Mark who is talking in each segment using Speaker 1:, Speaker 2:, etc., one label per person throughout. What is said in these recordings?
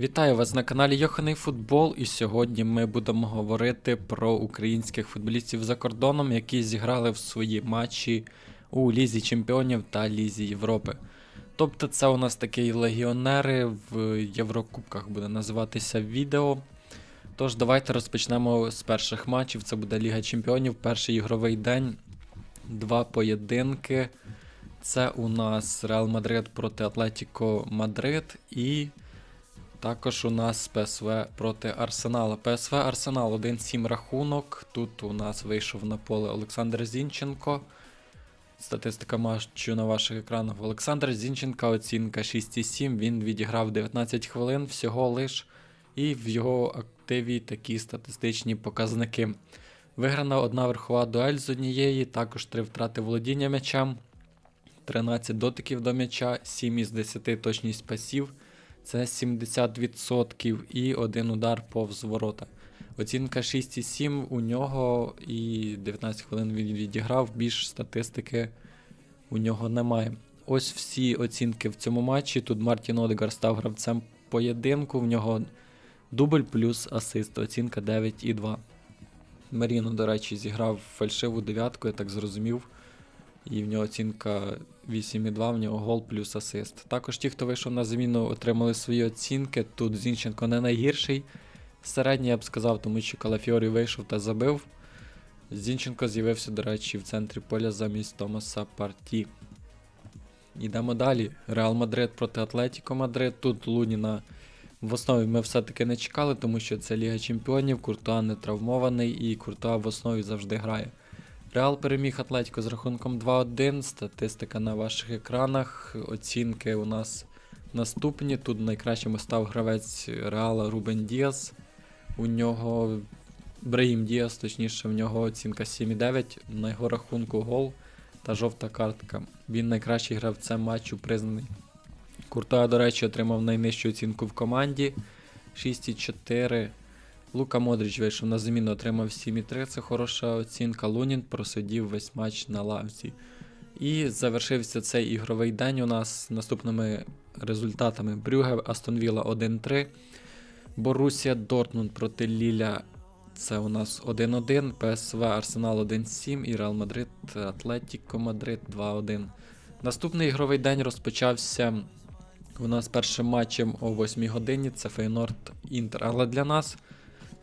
Speaker 1: Вітаю вас на каналі Йоханий Футбол, і сьогодні ми будемо говорити про українських футболістів за кордоном, які зіграли в свої матчі у Лізі Чемпіонів та Лізі Європи. Тобто це у нас такі легіонери в Єврокубках буде називатися відео. Тож давайте розпочнемо з перших матчів. Це буде Ліга Чемпіонів, перший ігровий день, два поєдинки. Це у нас Реал Мадрид проти Атлетіко Мадрид і також у нас ПСВ проти Арсенала. ПСВ Арсенал 1-7 рахунок. Тут у нас вийшов на поле Олександр Зінченко. Статистика матчу на ваших екранах. Олександр Зінченка оцінка 6,7. Він відіграв 19 хвилин всього лиш. І в його активі такі статистичні показники. Виграна одна верхова дуель з однієї, також три втрати володіння м'ячем, 13 дотиків до м'яча, 7 із 10 точність пасів. Це 70% і один удар повз ворота. Оцінка 6,7 у нього і 19 хвилин він відіграв, більш статистики у нього немає. Ось всі оцінки в цьому матчі. Тут Мартін Одегар став гравцем поєдинку, в нього дубль плюс асист, оцінка 9,2. Маріно, до речі, зіграв фальшиву дев'ятку, я так зрозумів. І в нього оцінка 8,2, в нього гол плюс асист. Також ті, хто вийшов на заміну, отримали свої оцінки. Тут Зінченко не найгірший. Середній, я б сказав, тому що Калафіорі вийшов та забив. Зінченко з'явився, до речі, в центрі поля замість Томаса Парті. Йдемо далі. Реал Мадрид проти Атлетіко Мадрид. Тут Луніна в основі ми все-таки не чекали, тому що це Ліга Чемпіонів, Куртуа не травмований і Куртуа в основі завжди грає. Реал переміг Атлетіко з рахунком 2-1. Статистика на ваших екранах. Оцінки у нас наступні. Тут найкращим став гравець Реала Рубен Діас. У нього Браїм Діас, точніше, в нього оцінка 7,9, на його рахунку гол та жовта картка. Він найкращий гравцем матчу признаний. Куртуа, до речі, отримав найнижчу оцінку в команді 6,4. Лука Модріч вийшов на заміну, отримав 7,3, це хороша оцінка. Лунін просидів весь матч на лавці. І завершився цей ігровий день у нас наступними результатами: Брюге Астон Вілла 1-3, Борусія Дортмунд проти Ліля. Це у нас 1-1, ПСВ Арсенал 1-7 і Реал Мадрид Атлетіко Мадрид 2-1. Наступний ігровий день розпочався у нас першим матчем о 8 годині. Це Фейнорд Інтер. Але для нас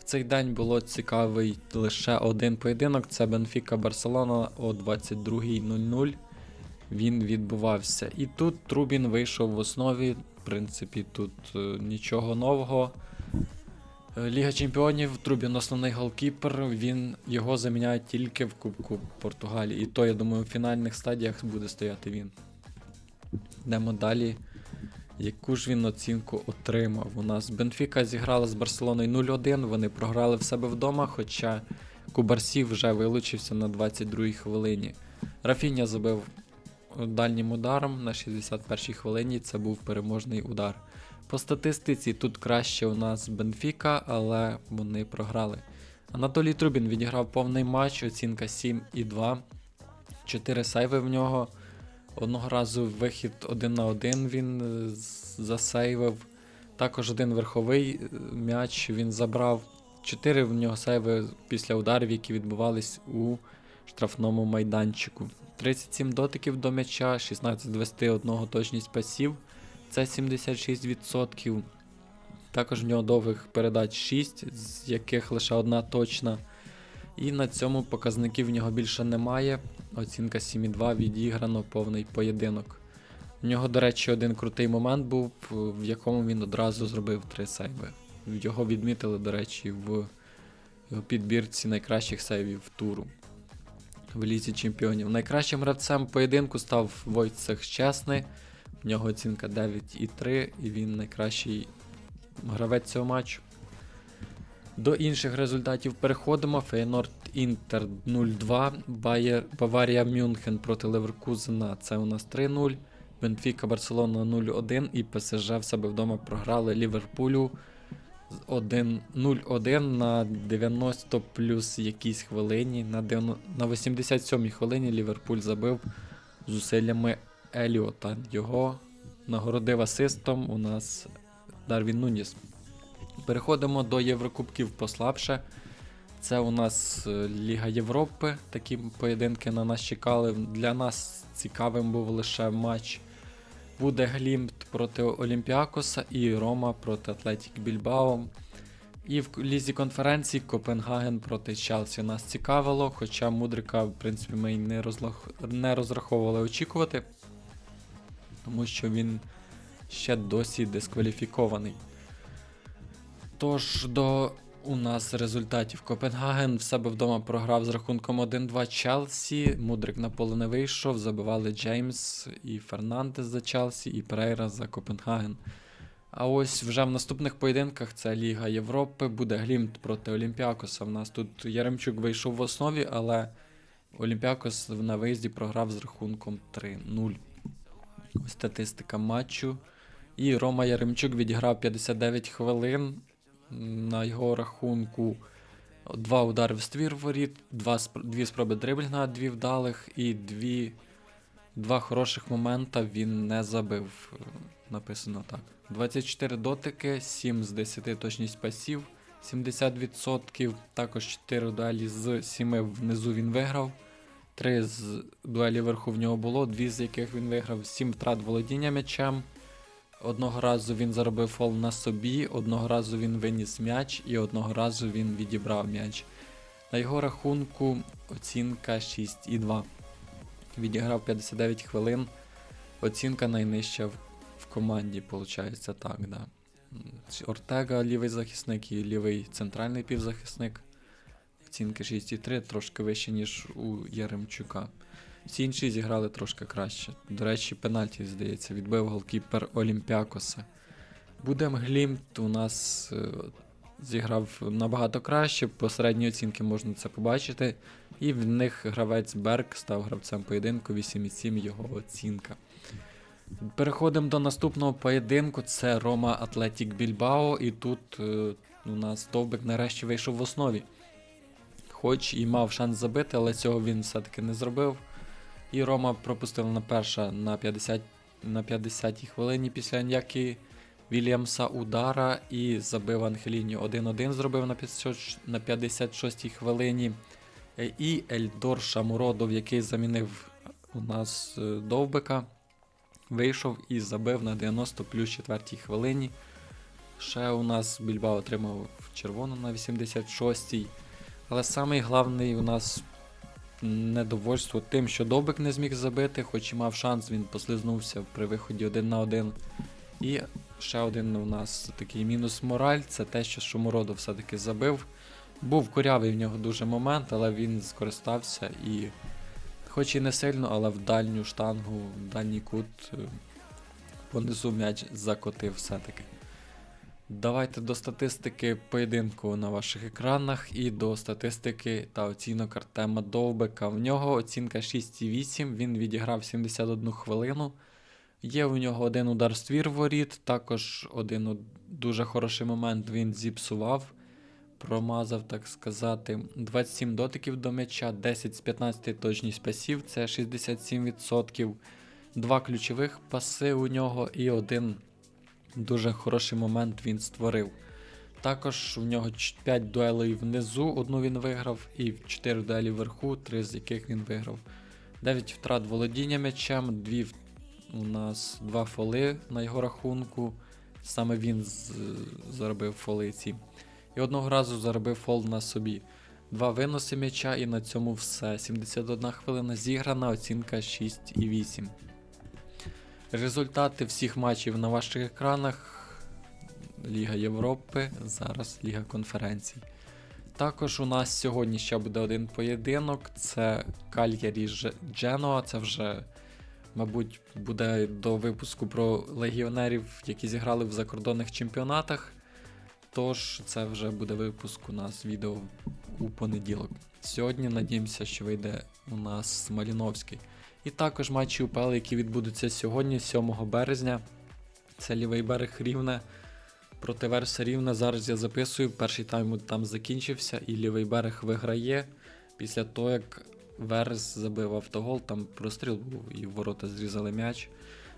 Speaker 1: цей день було цікавий лише один поєдинок. Це Бенфіка Барселона о 22.00. Він відбувався. І тут Трубін вийшов в основі. В принципі, тут е, нічого нового. Е, Ліга Чемпіонів, Трубін основний голкіпер, він його заміняють тільки в Кубку Португалії. І то, я думаю, в фінальних стадіях буде стояти він. Йдемо далі. Яку ж він оцінку отримав? У нас Бенфіка зіграла з Барселоною 0-1, вони програли в себе вдома, хоча Кубарсі вже вилучився на 22-й хвилині. Рафіня забив дальнім ударом на 61-й хвилині, це був переможний удар. По статистиці тут краще у нас Бенфіка, але вони програли. Анатолій Трубін відіграв повний матч, оцінка 7,2. 4 сейви в нього. Одного разу вихід один на один він е, засейвив. Також один верховий е, м'яч він забрав. Чотири в нього сейви після ударів, які відбувались у штрафному майданчику. 37 дотиків до м'яча, 16 21 точність пасів. Це 76%. Також в нього довгих передач 6, з яких лише одна точна. І на цьому показників в нього більше немає. Оцінка 7,2 відіграно повний поєдинок. У нього, до речі, один крутий момент був, в якому він одразу зробив три сейви. Його відмітили, до речі, в його підбірці найкращих сейвів туру в Лізі Чемпіонів. Найкращим гравцем поєдинку став Войцех Чесний. В нього оцінка 9,3 і він найкращий гравець цього матчу. До інших результатів переходимо. Фейнорд Інтер 0-2, Байер, Баварія Мюнхен проти Леверкузена. Це у нас 3-0. Бенфіка Барселона 0-1 і ПСЖ в себе вдома програли Ліверпулю з 1 0-1 на 90 плюс якійсь хвилині. На, 90 на 87-й хвилині Ліверпуль забив зусиллями Еліота. Його нагородив асистом у нас Дарвін Нуніс. Переходимо до Єврокубків послабше. Це у нас е, Ліга Європи. Такі поєдинки на нас чекали. Для нас цікавим був лише матч. Буде Глімт проти Олімпіакоса і Рома проти Атлетік Більбао. І в лізі конференції Копенгаген проти Челсі нас цікавило, хоча Мудрика, в принципі, ми не, розлах... не розраховували очікувати, тому що він ще досі дискваліфікований. Тож до у нас результатів Копенгаген в себе вдома програв з рахунком 1-2 Челсі. Мудрик на поле не вийшов. Забивали Джеймс і Фернандес за Челсі, і Перейра за Копенгаген. А ось вже в наступних поєдинках це Ліга Європи, буде Глімт проти Олімпіакоса. В нас тут Яремчук вийшов в основі, але Олімпіакос на виїзді програв з рахунком 3-0. Ось статистика матчу. І Рома Яремчук відіграв 59 хвилин. На його рахунку два удари в ствір воріт, два, дві спроби дриблінга, дві вдалих і дві, два хороших момента він не забив. Написано так. 24 дотики, 7 з 10 точність пасів, 70%. Також 4 дуелі з 7 внизу він виграв. 3 з дуелі вверху в нього було, 2 з яких він виграв, 7 втрат володіння м'ячем. Одного разу він заробив фол на собі, одного разу він виніс м'яч і одного разу він відібрав м'яч. На його рахунку оцінка 6,2. Відіграв 59 хвилин. Оцінка найнижча в, команді, виходить так, да. Ортега лівий захисник і лівий центральний півзахисник. Оцінки 6,3, трошки вище, ніж у Яремчука. Всі інші зіграли трошки краще. До речі, пенальті, здається, відбив голкіпер Олімпіакоса. Будем Глімт у нас е, зіграв набагато краще, по середній оцінки можна це побачити. І в них гравець Берг став гравцем поєдинку 8,7 його оцінка. Переходимо до наступного поєдинку. Це Рома Атлетік Більбао. І тут е, у нас Довбик нарешті вийшов в основі. Хоч і мав шанс забити, але цього він все-таки не зробив. І Рома пропустила на перша на 50 на 50-й хвилині після ніякі Вільямса удара і забив Ангеліні 1-1 зробив на 56 на 56-й хвилині. Е, І Ельдор Шамуродов, який замінив у нас е, Довбика, вийшов і забив на 90 плюс 4 хвилині. Ще у нас Більбао отримав червону на 86-й. Але самий головний у нас недовольство тим, що Довбик не зміг забити, хоч і мав шанс, він послизнувся при виході один на один. І ще один у нас такий мінус мораль це те, що Шумородов все-таки забив. Був корявий в нього дуже момент, але він скористався і, хоч і не сильно, але в дальню штангу, в дальній кут е, понизу м'яч закотив все-таки. Давайте до статистики поєдинку на ваших екранах і до статистики та оцінок Артема Довбика. В нього оцінка 6,8, він відіграв 71 хвилину. Є у нього один удар ствір воріт, також один дуже хороший момент він зіпсував, промазав, так сказати. 27 дотиків до м'яча, 10 з 15 точність пасів, це 67%. Два ключових паси у нього і один дуже хороший момент він створив. Також в нього 5 дуелей внизу, одну він виграв, і 4 дуелі вверху, 3 з яких він виграв. 9 втрат володіння м'ячем, 2 у нас 2 фоли на його рахунку. Саме він заробив фоли ці. І одного разу заробив фол на собі. Два виноси м'яча, і на цьому все. 71 хвилина зіграна, оцінка 6,8. Результати всіх матчів на ваших екранах. Ліга Європи, зараз Ліга конференцій. Також у нас сьогодні ще буде один поєдинок. Це Кальярі Дженоа. Це вже, мабуть, буде до випуску про легіонерів, які зіграли в закордонних чемпіонатах. Тож це вже буде випуск у нас відео у понеділок. Сьогодні надіємося, що вийде у нас Маліновський. І також матчі УПЛ, які відбудуться сьогодні, 7 березня. Це лівий берег Рівне проти Верса Рівне. Зараз я записую. Перший тайм там закінчився, і лівий берег виграє. Після того, як Верес забив автогол, там простріл був і ворота зрізали м'яч.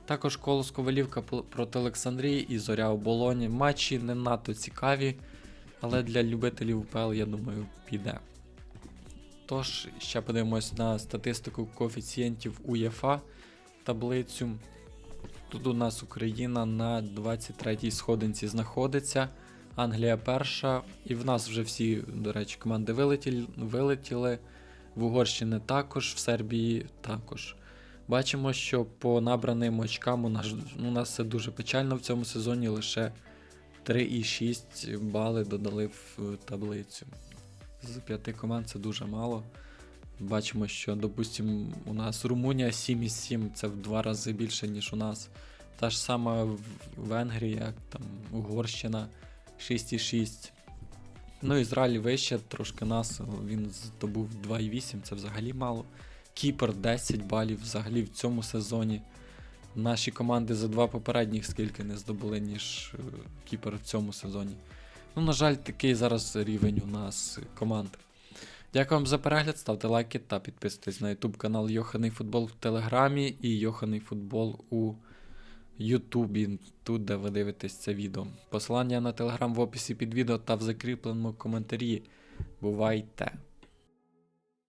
Speaker 1: Також Колос Ковалівка проти Олександрії і Зоря Оболоні. Матчі не надто цікаві, але для любителів УПЛ, я думаю, піде. Тож, ще подивимось на статистику коефіцієнтів УЄФА таблицю. Тут у нас Україна на 23-й сходинці знаходиться. Англія перша. І в нас вже всі, до речі, команди вилетіли. вилетіли. В Угорщині також, в Сербії також. Бачимо, що по набраним очкам у нас, у нас все дуже печально в цьому сезоні. Лише 3,6 бали додали в е, таблицю. З п'яти команд це дуже мало. Бачимо, що, допустимо, у нас Румунія 7,7 це в два рази більше, ніж у нас. Та ж сама Венгрія, там, Угорщина 6,6. Ну, Ізраїль вище трошки нас, він здобув 2,8, це взагалі мало. Кіпр 10 балів взагалі в цьому сезоні. Наші команди за два попередніх скільки не здобули, ніж е, Кіпр в цьому сезоні. Ну, на жаль, такий зараз рівень у нас команд. Дякую вам за перегляд, ставте лайки та підписуйтесь на YouTube канал Йоханий Футбол в Телеграмі і Йоханий Футбол у Ютубі, тут, де ви дивитесь це відео. Посилання на телеграм в описі під відео та в закріпленому коментарі. Бувайте!